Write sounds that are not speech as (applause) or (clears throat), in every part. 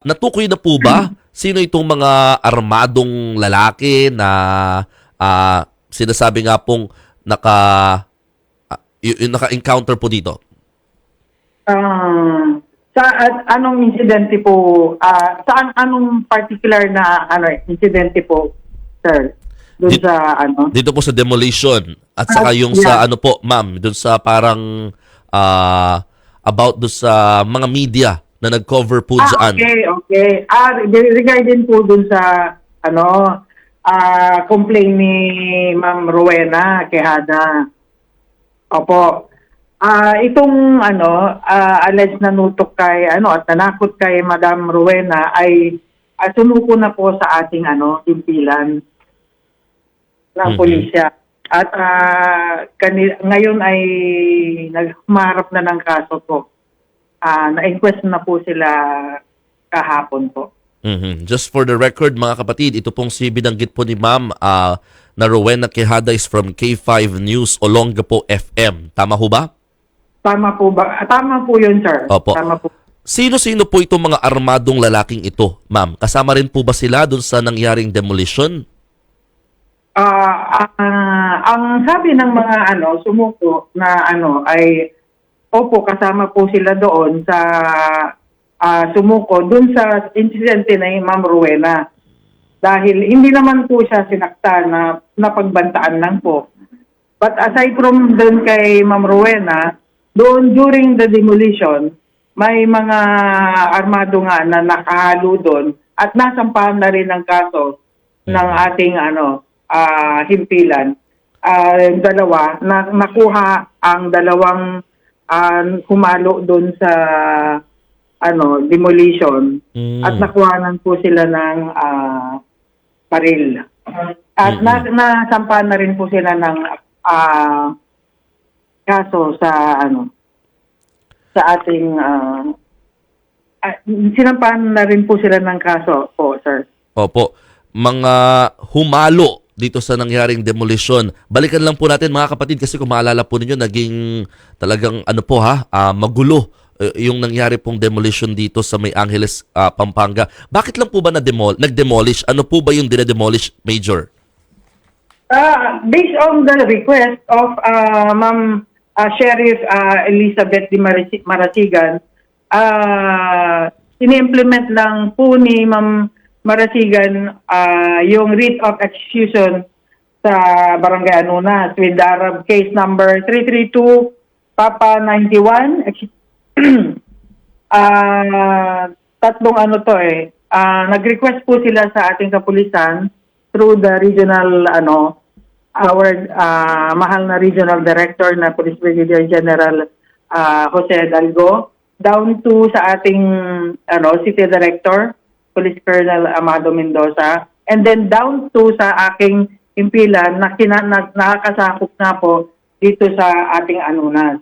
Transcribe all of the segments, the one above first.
Natukoy na po ba sino itong mga armadong lalaki na ah, sinasabi nga pong naka y- yung naka-encounter po dito? Ah, sa at anong insidente po, ah, saan anong particular na ano insidente po, sir? Doon Di- sa ano? Dito po sa demolition at saka Ah, yung yeah. sa ano po, ma'am, doon sa parang ah, about doon sa mga media na nag-cover po Ah, dyan. okay, okay. Ah, re- regarding po dun sa ano, ah, complaint ni Ma'am Rowena Quejada. Opo. Ah, itong ano, ah, alleged na nutok kay ano at nanakot kay Madam Rowena ay uh, sumuko na po sa ating ano, timpilan ng Mhm. pulisya. At ah, kani- ngayon ay nagmarap na ng kaso po. Ah, na-inquest na po sila kahapon po. Mhm. Just for the record, mga kapatid, ito pong si binanggit po ni ma'am ah, na Rowena Quejada is from K5 News Olongapo FM. Tama ho ba? Tama po ba? Ah, Tama po yun, sir. Opo. Tama po. Sino-sino po itong mga armadong lalaking ito, ma'am? Kasama rin po ba sila dun sa nangyaring demolition? Ah, ah, ang sabi ng mga ano, sumuko na ano ay opo kasama po sila doon sa ah, sumuko doon sa insidente na yung Ma'am Rowena. Dahil hindi naman po siya sinakta na napagbantaan lang po. But aside from doon kay Ma'am Rowena, doon during the demolition, may mga armado nga na nakahalo doon at nasampahan na rin ng kaso ng ating ano ah, himpilan. Yung dalawa na nakuha ang dalawang ah, humalo doon sa ano demolition Mm. at nakuhanan po sila ng ah, baril. At na, nasampahan na rin po sila ng ah, kaso sa ano sa ating ah, ah, sinampahan na rin po sila ng kaso po, sir. Opo. Mga humalo dito sa nangyaring demolition. Balikan lang po natin mga kapatid kasi kung maalala po ninyo, naging talagang ano po ha, ah, magulo eh, yung nangyari pong demolition dito sa May Angeles, ah, Pampanga. Bakit lang po ba na-demol, nag-demolish? Ano po ba yung dinedemolish, Major? Uh, based on the request of uh, Ma'am uh, Sheriff uh, Elizabeth Di Marasi- Marasigan, uh, ini-implement lang po ni Ma'am Marasigan uh, yung writ of execution sa Barangay Anunas with the Arab case number 332 Papa 91 ex- (clears throat) Ah, tatlong ano to eh. Ah, nag-request po sila sa ating kapulisan through the regional ano our ah, mahal na regional director na Police Brigadier General ah, Jose Dalgo down to sa ating ano city director Police Colonel Amado Mendoza and then down to sa aking impilan na, kina, na nakakasakop na po dito sa ating anunas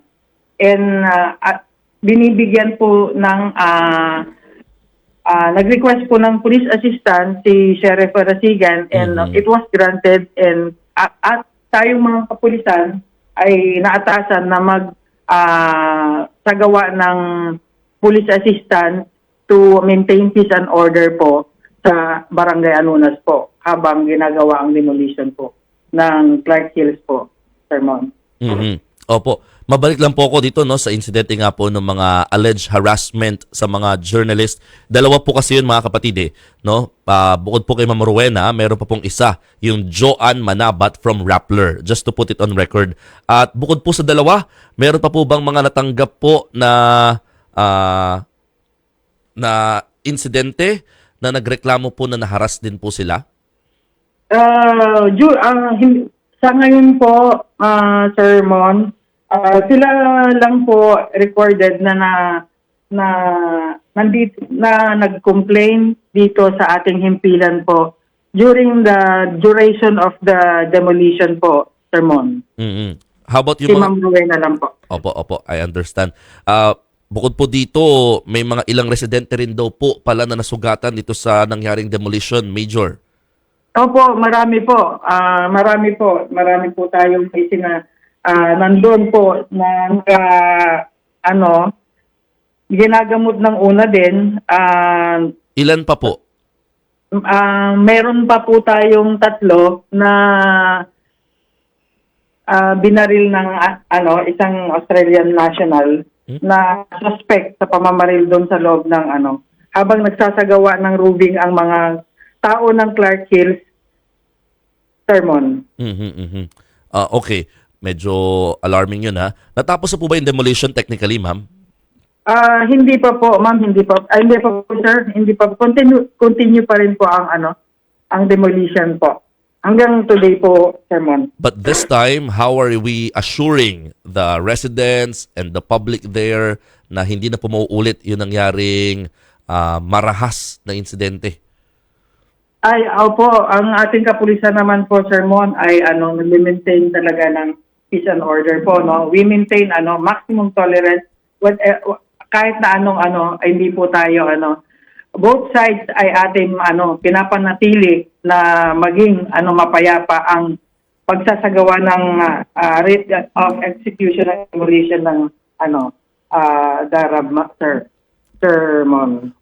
and ah, at binibigyan po ng ah, ah, nag-request po ng police assistant si Sheriff Rasigan and Mhm. it was granted and at, at tayong mga kapulisan ay naatasan na mag ah, sagawa ng police assistant to maintain peace and order po sa Barangay Anunas po habang ginagawa ang demolition po ng Clark Hills po, Sir Mon. Mhm. Opo. Mabalik lang po ako dito no sa insidente nga po ng mga alleged harassment sa mga journalist. Dalawa po kasi yun mga kapatid eh, no? Pa bukod po kay Ma'am Rowena, meron pa pong isa, yung Joanne Manabat from Rappler. Just to put it on record. At bukod po sa dalawa, meron pa po bang mga natanggap po na ah, na insidente na nagreklamo po na naharas din po sila? Uh, ju- hin- sa ngayon po, ah, Sir Mon, ah, sila lang po recorded na na na nandito na nag-complain dito sa ating himpilan po during the duration of the demolition po, Sir Mon. Mhm. How about Si yung mga Ma'am Rowena lang po. Opo, opo, I understand. Ah, bukod po dito, may mga ilang residente rin daw po pala na nasugatan dito sa nangyaring demolition, Major. Opo, marami po. Ah, marami po. Marami po tayong kasi na ah, nandun po na ah, ano, ginagamot ng una din. ah, Ilan pa po? Ah, meron pa po tayong tatlo na ah, binaril ng ah, ano isang Australian national na suspect sa pamamaril doon sa loob ng ano habang nagsasagawa ng rubing ang mga tao ng Clark Hills sermon. Mhm, mhm. Ah, okay. Medyo alarming yun ha. Natapos na po ba yung demolition technically, ma'am? Ah, hindi pa po, ma'am, hindi pa. Ay, hindi pa po, sir. Hindi pa. Continue, continue pa rin po ang ano, ang demolition po. Hanggang today po, sermon. But this time, how are we assuring the residents and the public there na hindi na po mauulit yung nangyaring ah, marahas na insidente? Ay, opo, ang ating kapulisan naman po, sermon, ay ano, nag-maintain talaga ng peace and order po, no? We maintain ano, maximum tolerance what, eh, kahit na anong ano, ay hindi po tayo ano, both sides ay ating ano, pinapanatili na maging ano mapayapa ang pagsasagawa ng ah, rate of execution and demolition ng ano, uh, Darab, sir. Sermon.